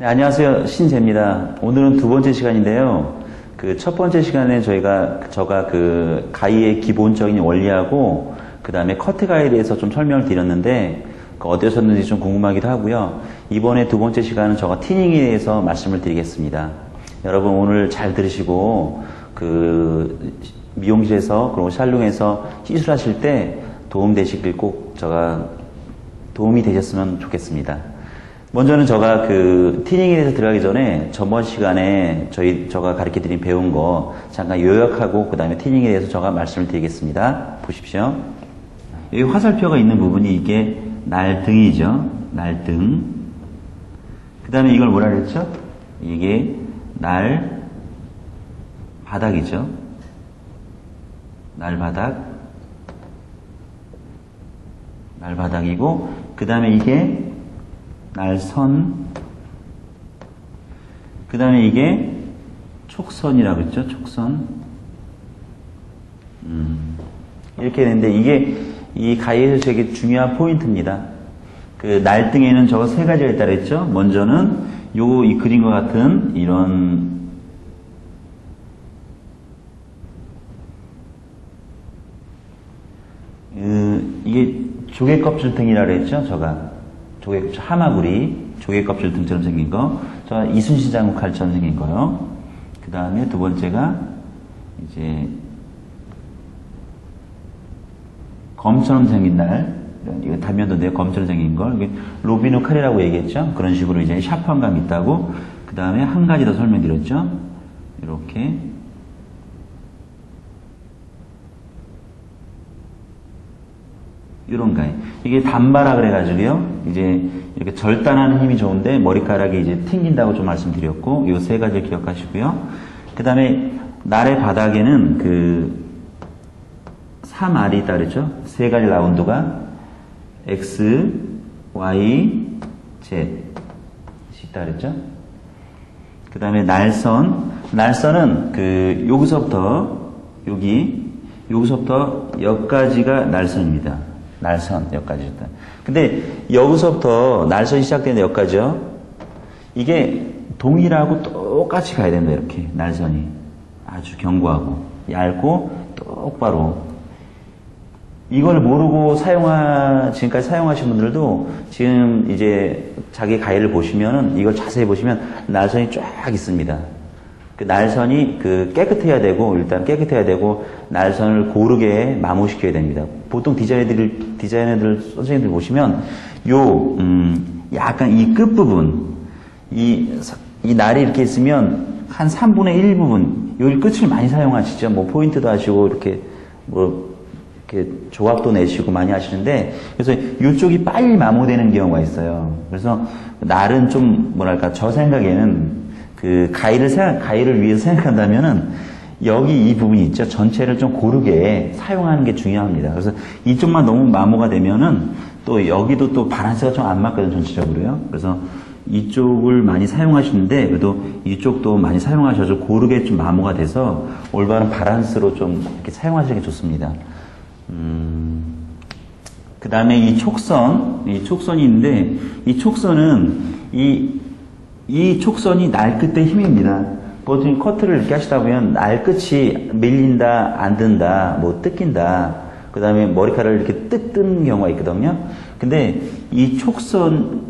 네, 안녕하세요. 신재입니다. 오늘은 두 번째 시간인데요. 그 첫 번째 시간에 저희가, 저가 그 가이의 기본적인 원리하고 그 다음에 커트 가이에 대해서 좀 설명을 드렸는데 그 어디셨는지 좀 궁금하기도 하고요. 이번에 두 번째 시간은 저가 티닝에 대해서 말씀을 드리겠습니다. 여러분 오늘 잘 들으시고 그 미용실에서 그리고 샬롱에서 시술하실 때 도움 되시길 꼭 저가 도움이 되셨으면 좋겠습니다. 먼저는 제가 그 티닝에 대해서 들어가기 전에 저번 시간에 저희 저가 가르쳐 드린 배운 거 잠깐 요약하고 그 다음에 티닝에 대해서 제가 말씀을 드리겠습니다. 보십시오. 여기 화살표가 있는 부분이 이게 날등이죠. 날등. 그 다음에 이걸 뭐라 그랬죠? 이게 날 바닥이죠. 날 바닥. 날 바닥이고 그 다음에 이게 날선. 그 다음에 이게 촉선이라고 그랬죠? 촉선. 음, 이렇게 되는데 이게 이 가이에서 되게 중요한 포인트입니다. 그 날등에는 저거 세 가지가 있다 그랬죠? 먼저는 요 이 그림과 같은 이런 그, 이게 조개 껍질 등이라 그랬죠? 저가 조개 껍질 하마구리 조개 껍질 등처럼 생긴 거, 저 이순신 장국 칼처럼 생긴 거요. 그 다음에 두 번째가 이제 검처럼 생긴 날, 이거 단면도인데요. 검처럼 생긴 걸 로비누 칼이라고 얘기했죠. 그런 식으로 이제 샤프한 감 있다고. 그 다음에 한 가지 더 설명드렸죠. 이렇게 이런 가위. 이게 단바라 그래가지고요. 이제 이렇게 절단하는 힘이 좋은데 머리카락이 이제 튕긴다고 좀 말씀드렸고, 이 세 가지를 기억하시고요. 그 다음에 날의 바닥에는 그 3R이 있다 그랬죠? 세 가지 라운드가 X, Y, Z. 있다 그랬죠? 그 다음에 날선. 날선은 그 여기서부터 여기 여기서부터 여기까지가 날선입니다. 날선 여기까지 다. 근데 여기서부터 날선이 시작되는 여기까지요. 이게 동일하고 똑같이 가야 된다 이렇게 날선이 아주 견고하고 얇고 똑바로 이걸 모르고 사용하 지금까지 사용하신 분들도 지금 이제 자기 가위를 보시면은 이걸 자세히 보시면 날선이 쫙 있습니다. 그 날선이 그 깨끗해야 되고 일단 깨끗해야 되고 날선을 고르게 마모시켜야 됩니다. 보통 디자이너들 디자이너들 선생님들 보시면 요 음, 약간 이 끝 부분 이, 이 날이 이렇게 있으면 한 3분의 1 부분 요 끝을 많이 사용하시죠. 뭐 포인트도 하시고 이렇게 뭐 이렇게 조합도 내시고 많이 하시는데 그래서 이쪽이 빨리 마모되는 경우가 있어요. 그래서 날은 좀 뭐랄까 저 생각에는 그 가위를 생각, 가위를 위해서 생각한다면은 여기 이 부분이 있죠. 전체를 좀 고르게 사용하는 게 중요합니다. 그래서 이쪽만 너무 마모가 되면은 또 여기도 또 바란스가 좀 안 맞거든요. 전체적으로요. 그래서 이쪽을 많이 사용하시는데 그래도 이쪽도 많이 사용하셔서 고르게 좀 마모가 돼서 올바른 바란스로 좀 이렇게 사용하시는 게 좋습니다. 음, 그 다음에 이 촉선, 이 촉선이 있는데 이 촉선은 이, 이 촉선이 날 끝의 힘입니다. 보통 커트를 이렇게 하시다 보면 날 끝이 밀린다, 안 든다, 뭐 뜯긴다. 그 다음에 머리카락을 이렇게 뜯 뜨는 경우가 있거든요. 근데 이 촉선,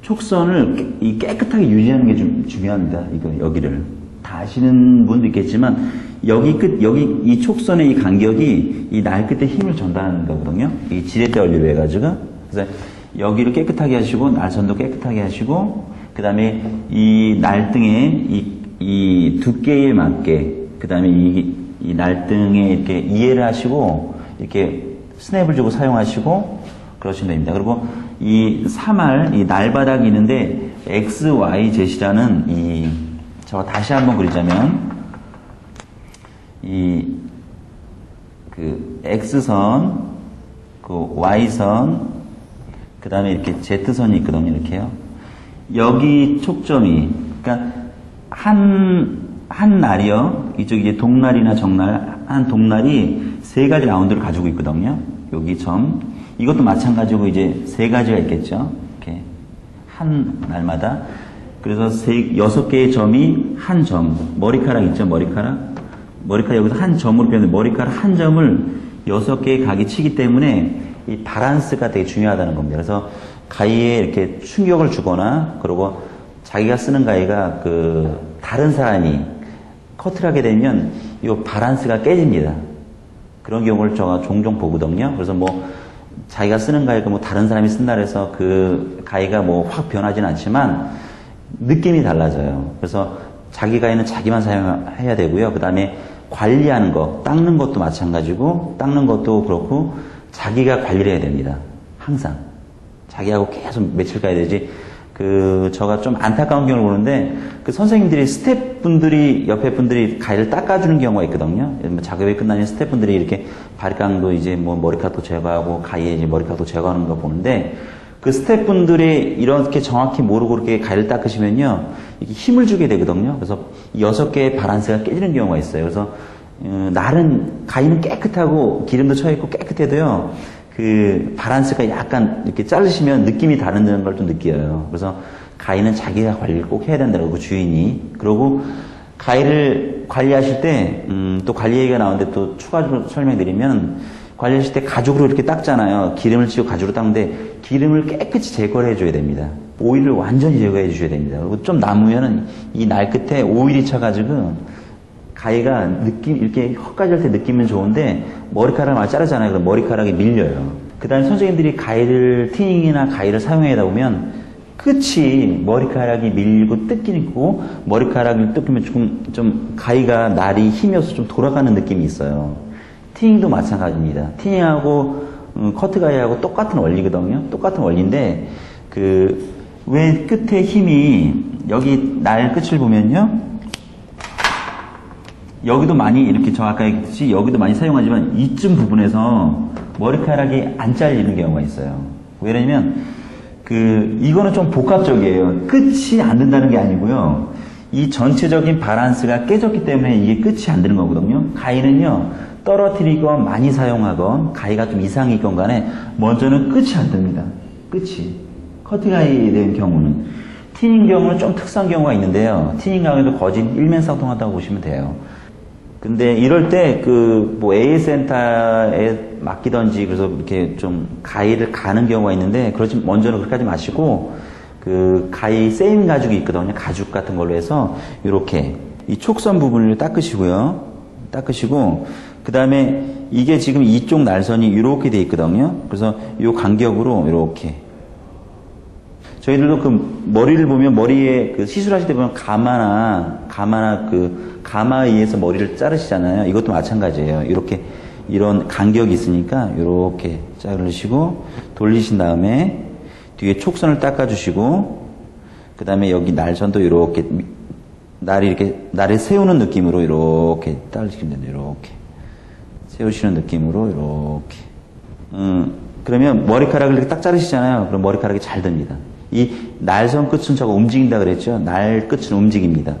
촉선을 이 깨끗하게 유지하는 게 좀 중요합니다. 이거, 여기를. 다 아시는 분도 있겠지만, 여기 끝, 여기 이 촉선의 이 간격이 이 날 끝에 힘을 전달하는 거거든요. 이 지렛대 원리로 해가지고. 그래서 여기를 깨끗하게 하시고, 날선도 깨끗하게 하시고, 그 다음에 이 날등에 이, 이 두께에 맞게, 그 다음에 이, 이 날등에 이렇게 이해를 하시고, 이렇게 스냅을 주고 사용하시고, 그러시면 됩니다. 그리고 이 3알, 이 날바닥이 있는데, X, Y, Z이라는 이, 저 다시 한번 그리자면, 이, 그, X선, 그, Y선, 그 다음에 이렇게 Z선이 있거든요, 이렇게요. 여기 촉점이, 그러니까, 한, 한 날이요. 이쪽 이제 동날이나 정날, 한 동날이 세 가지 라운드를 가지고 있거든요. 여기 점. 이것도 마찬가지고 이제 세 가지가 있겠죠. 이렇게. 한 날마다. 그래서 세, 여섯 개의 점이 한 점. 머리카락 있죠, 머리카락? 머리카락 여기서 한 점으로 표현해 머리카락 한 점을 여섯 개의 각이 치기 때문에 이 바란스가 되게 중요하다는 겁니다. 그래서 가위에 이렇게 충격을 주거나 그리고 자기가 쓰는 가위가 그 다른 사람이 커트를 하게 되면 이 바란스가 깨집니다. 그런 경우를 제가 종종 보거든요. 그래서 뭐 자기가 쓰는 가위가 뭐 다른 사람이 쓴다 해서 그 가위가 뭐 확 변하지는 않지만 느낌이 달라져요. 그래서 자기 가위는 자기만 사용해야 되고요. 그 다음에 관리하는 거, 닦는 것도 마찬가지고, 닦는 것도 그렇고, 자기가 관리를 해야 됩니다. 항상. 자기하고 계속 며칠 가야 되지. 그, 저가 좀 안타까운 경우를 보는데, 그 선생님들이, 스태프분들이, 옆에 분들이 가위를 닦아주는 경우가 있거든요. 뭐 작업이 끝나면 스태프분들이 이렇게 바리깡도 이제 뭐 머리카락도 제거하고, 가위에 이제 머리카락도 제거하는 거 보는데, 그 스태프분들이 이렇게 정확히 모르고 이렇게 가위를 닦으시면요, 이게 힘을 주게 되거든요. 그래서 여섯 개의 바란스가 깨지는 경우가 있어요. 그래서 어, 날은 가위는 깨끗하고 기름도 쳐 있고 깨끗해도요, 그 바란스가 약간 이렇게 자르시면 느낌이 다른다는 걸 좀 느껴요. 그래서 가위는 자기가 관리를 꼭 해야 된다고 그 주인이. 그리고 가위를 관리하실 때, 음, 또 관리 얘기가 나오는데 또 추가적으로 설명드리면, 관리하실 때 가죽으로 이렇게 닦잖아요. 기름을 치고 가죽으로 닦는데 기름을 깨끗이 제거를 해줘야 됩니다. 오일을 완전히 제거해 주셔야 됩니다. 그리고 좀 남으면은 이 날 끝에 오일이 쳐가지고 가위가 느낌 이렇게 헛가지 할 때 느낌은 좋은데 머리카락을 많이 자르잖아요. 그럼 머리카락이 밀려요. 그 다음에 선생님들이 가위를 티닝이나 가위를 사용하다 보면 끝이 머리카락이 밀리고 뜯기고 머리카락이 뜯기면 조금 좀 가위가 날이 힘이 어서 좀 돌아가는 느낌이 있어요. 티닝도 마찬가지입니다. 티닝하고 음, 커트 가위하고 똑같은 원리거든요. 똑같은 원리인데 그 왜 끝에 힘이 여기 날 끝을 보면요. 여기도 많이 이렇게 저 아까 얘기했듯이 여기도 많이 사용하지만 이쯤 부분에서 머리카락이 안 잘리는 경우가 있어요. 왜냐면 그 이거는 좀 복합적이에요. 끝이 안 된다는 게 아니고요. 이 전체적인 바란스가 깨졌기 때문에 이게 끝이 안 되는 거거든요. 가위는요. 떨어뜨리건 많이 사용하건 가위가 좀 이상이 있건 간에 먼저는 끝이 안 됩니다. 끝이. 커트가위에 대한 경우는. 티닝 경우는 좀 특수한 경우가 있는데요. 티닝 경우에도 거진 일면상통하다고 보시면 돼요. 근데 이럴 때 그 뭐 AA 센터에 맡기던지 그래서 이렇게 좀 가위를 가는 경우가 있는데 그렇지 먼저는 그렇게 하지 마시고 그 가위 세임 가죽이 있거든요. 가죽 같은 걸로 해서 이렇게 이 촉선 부분을 닦으시고요. 닦으시고 그 다음에 이게 지금 이쪽 날선이 이렇게 돼 있거든요. 그래서 이 간격으로 이렇게 저희들도 그 머리를 보면 머리에 그 시술하실 때 보면 가마나 가마나 그 가마에 의해서 머리를 자르시잖아요. 이것도 마찬가지예요. 이렇게 이런 간격이 있으니까 이렇게 자르시고 돌리신 다음에 뒤에 촉선을 닦아주시고 그 다음에 여기 날선도 이렇게 날이 이렇게 날을 세우는 느낌으로 이렇게 따르시면 됩니다. 이렇게 세우시는 느낌으로 이렇게 음, 그러면 머리카락을 이렇게 딱 자르시잖아요. 그럼 머리카락이 잘 됩니다. 이 날선 끝은 저거 움직인다 그랬죠. 날 끝은 움직입니다.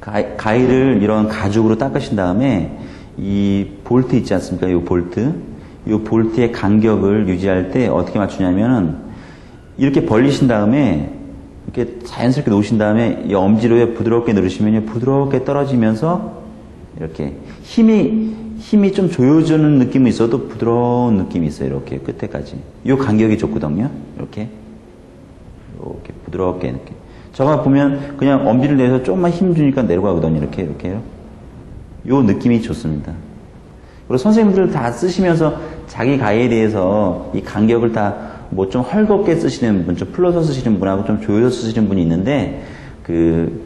가위, 가위를 이런 가죽으로 닦으신 다음에 이 볼트 있지 않습니까? 이 볼트. 이 볼트의 간격을 유지할 때 어떻게 맞추냐면은 이렇게 벌리신 다음에 이렇게 자연스럽게 놓으신 다음에 이 엄지로 부드럽게 누르시면 부드럽게 떨어지면서 이렇게 힘이 힘이 좀 조여주는 느낌이 있어도 부드러운 느낌이 있어요. 이렇게 끝에까지. 이 간격이 좋거든요. 이렇게. 이렇게 부드럽게 이렇게. 저가 보면 그냥 엄지를 내서 조금만 힘 주니까 내려가거든요. 이렇게 이렇게요. 요 느낌이 좋습니다. 그리고 선생님들 다 쓰시면서 자기 가위에 대해서 이 간격을 다 뭐 좀 헐겁게 쓰시는 분, 좀 풀러서 쓰시는 분하고 좀 조여서 쓰시는 분이 있는데 그,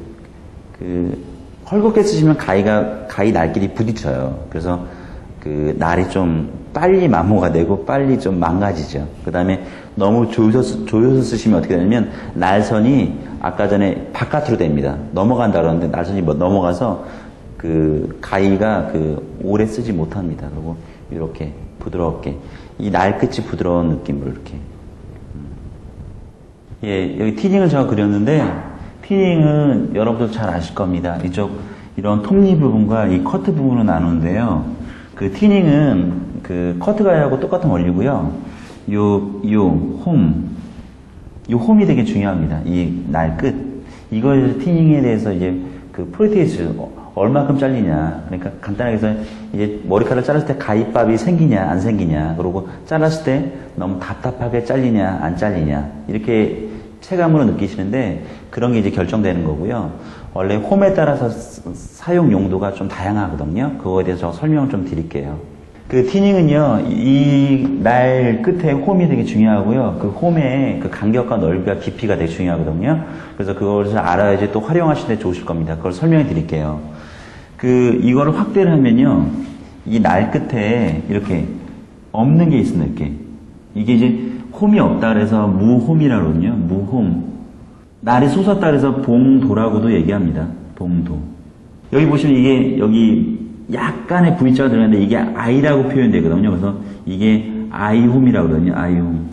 그, 헐겁게 쓰시면 가위가, 가위 날끼리 부딪혀요. 그래서 그 날이 좀 빨리 마모가 되고 빨리 좀 망가지죠. 그 다음에 너무 조여서, 조여서 쓰시면 어떻게 되냐면 날선이 아까 전에 바깥으로 됩니다. 넘어간다 그러는데 날선이 뭐 넘어가서 그 가위가 그 오래 쓰지 못합니다. 그리고 이렇게 부드럽게 이 날끝이 부드러운 느낌으로 이렇게 예 여기 티닝을 제가 그렸는데 티닝은 여러분들 잘 아실 겁니다. 이쪽 이런 톱니 부분과 이 커트 부분으로 나누는데요. 그 티닝은 그 커트 가위하고 똑같은 원리고요. 요, 요, 홈. 요 홈이 되게 중요합니다. 이 날 끝. 대해서 티닝에 대해서 이제 그 프로테이즈 어, 얼마큼 잘리냐. 그러니까 간단하게 해서 이제 머리카락을 자랐을 때 가입밥이 생기냐, 안 생기냐. 그리고 잘랐을 때 너무 답답하게 잘리냐, 안 잘리냐. 이렇게 체감으로 느끼시는데 그런 게 이제 결정되는 거고요. 원래 홈에 따라서 사용 용도가 좀 다양하거든요. 그거에 대해서 설명을 좀 드릴게요. 그 티닝은요, 이 날 끝에 홈이 되게 중요하고요. 그 홈의 그 간격과 넓이와 깊이가 되게 중요하거든요. 그래서 그것을 알아야지 또 활용하시는 데 좋으실 겁니다. 그걸 설명해 드릴게요. 그, 이거를 확대를 하면요, 이 날 끝에 이렇게 없는 게 있습니다, 이렇게. 이게 이제 홈이 없다 그래서 무홈이라고 그러거든요. 무홈. 날이 솟았다 그래서 봉도라고도 얘기합니다. 봉도. 여기 보시면 이게 여기 약간의 V자가 들어가는데 이게 I라고 표현되거든요. 그래서 이게 I홈이라고 그러거든요. I홈.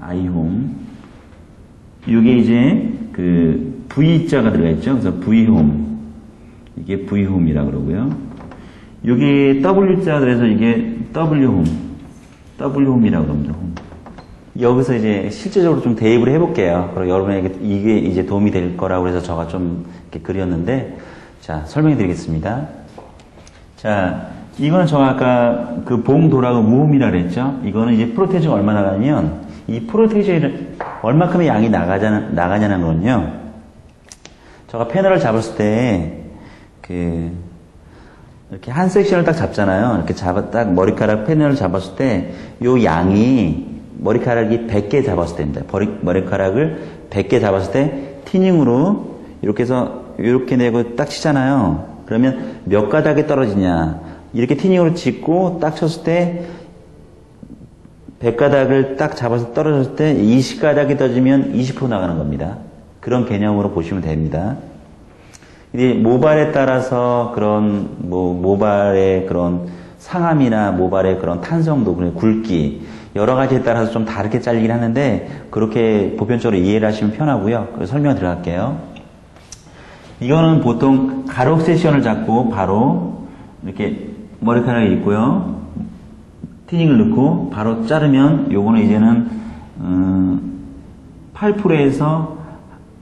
I홈. 이게 이제 그 V자가 들어가 있죠. 그래서 V홈. 이게 V홈이라고 그러고요. 이게 W자가 들어서 이게 W홈. W홈이라고 그럽니다. 홈. 여기서 이제 실제적으로 좀 대입을 해볼게요. 그리고 여러분에게 이게 이제 도움이 될 거라고 해서 제가 좀 이렇게 그렸는데, 자, 설명해 드리겠습니다. 자, 이거는 제가 아까 그 봉도라고 무음이라 그랬죠? 이거는 이제 프로테이즈가 얼마 나가냐면, 이 프로테이즈를 얼마큼의 양이 나가자는, 나가냐는 거는요, 제가 패널을 잡았을 때, 그, 이렇게 한 섹션을 딱 잡잖아요. 이렇게 잡아, 딱 머리카락 패널을 잡았을 때, 요 양이 머리카락이 100개 잡았을 때입니다. 머리카락을 100개 잡았을 때 티닝으로 이렇게 해서 이렇게 내고 딱 치잖아요. 그러면 몇 가닥이 떨어지냐. 이렇게 티닝으로 짚고 딱 쳤을 때 100가닥을 딱 잡아서 떨어졌을 때 20가닥이 떨어지면 20% 나가는 겁니다. 그런 개념으로 보시면 됩니다. 이제 모발에 따라서 그런 뭐 모발의 그런 상함이나 모발의 그런 탄성도, 굵기, 여러 가지에 따라서 좀 다르게 잘리긴 하는데, 그렇게 보편적으로 이해를 하시면 편하고요. 설명 들어갈게요. 이거는 보통 가로 세션을 잡고 바로 이렇게 머리카락이 있고요. 티닝을 넣고 바로 자르면 요거는 이제는 음, 8%에서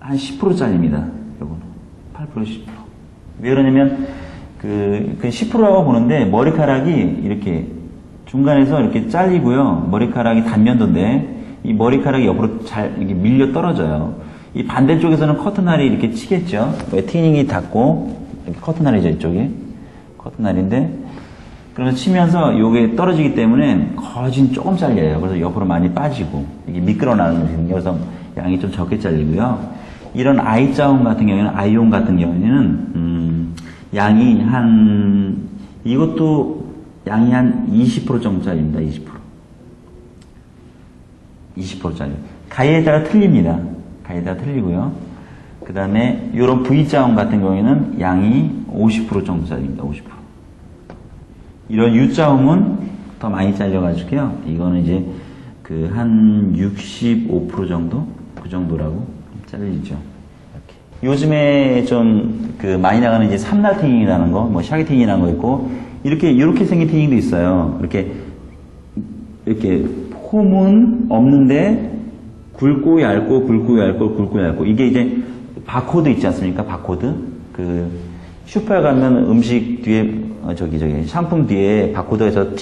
한 10% 잘립니다. 요거는 8% 10%. 왜 그러냐면 그, 그 10%라고 보는데 머리카락이 이렇게 중간에서 이렇게 잘리고요. 머리카락이 단면도인데 이 머리카락이 옆으로 잘 이렇게 밀려 떨어져요. 이 반대쪽에서는 커튼날이 이렇게 치겠죠. 왜 티닝이 닿고 이렇게 커튼날이죠 이쪽에 커튼날인데 그래서 치면서 이게 떨어지기 때문에 거진 조금 잘려요. 그래서 옆으로 많이 빠지고 이게 미끄러 나는 거거든요. 그래서 양이 좀 적게 잘리고요. 이런 I자운 같은 경우에는 I온 같은 경우에는 음, 양이 한 이것도 양이 한 20% 정도짜리입니다. 20%. 20%짜리. 가위에 따라 틀립니다. 따라 틀리고요. 그 다음에 이런 V자운 같은 경우에는 양이 50% 정도짜리입니다. 50%. 이런 U자음은 더 많이 잘려가지고요. 이거는 이제 그 한 65% 정도? 그 정도라고 잘리죠. 이렇게. 요즘에 좀 그 많이 나가는 이제 삼날팅이라는 거, 뭐 샤게팅이라는 거 있고, 이렇게, 이렇게 생긴 팅도 있어요. 이렇게, 이렇게, 홈은 없는데, 굵고 얇고, 굵고 얇고, 굵고 얇고. 이게 이제, 바코드 있지 않습니까? 바코드. 그, 슈퍼에 가면 음식 뒤에, 어, 저기, 저기, 상품 뒤에 바코드에서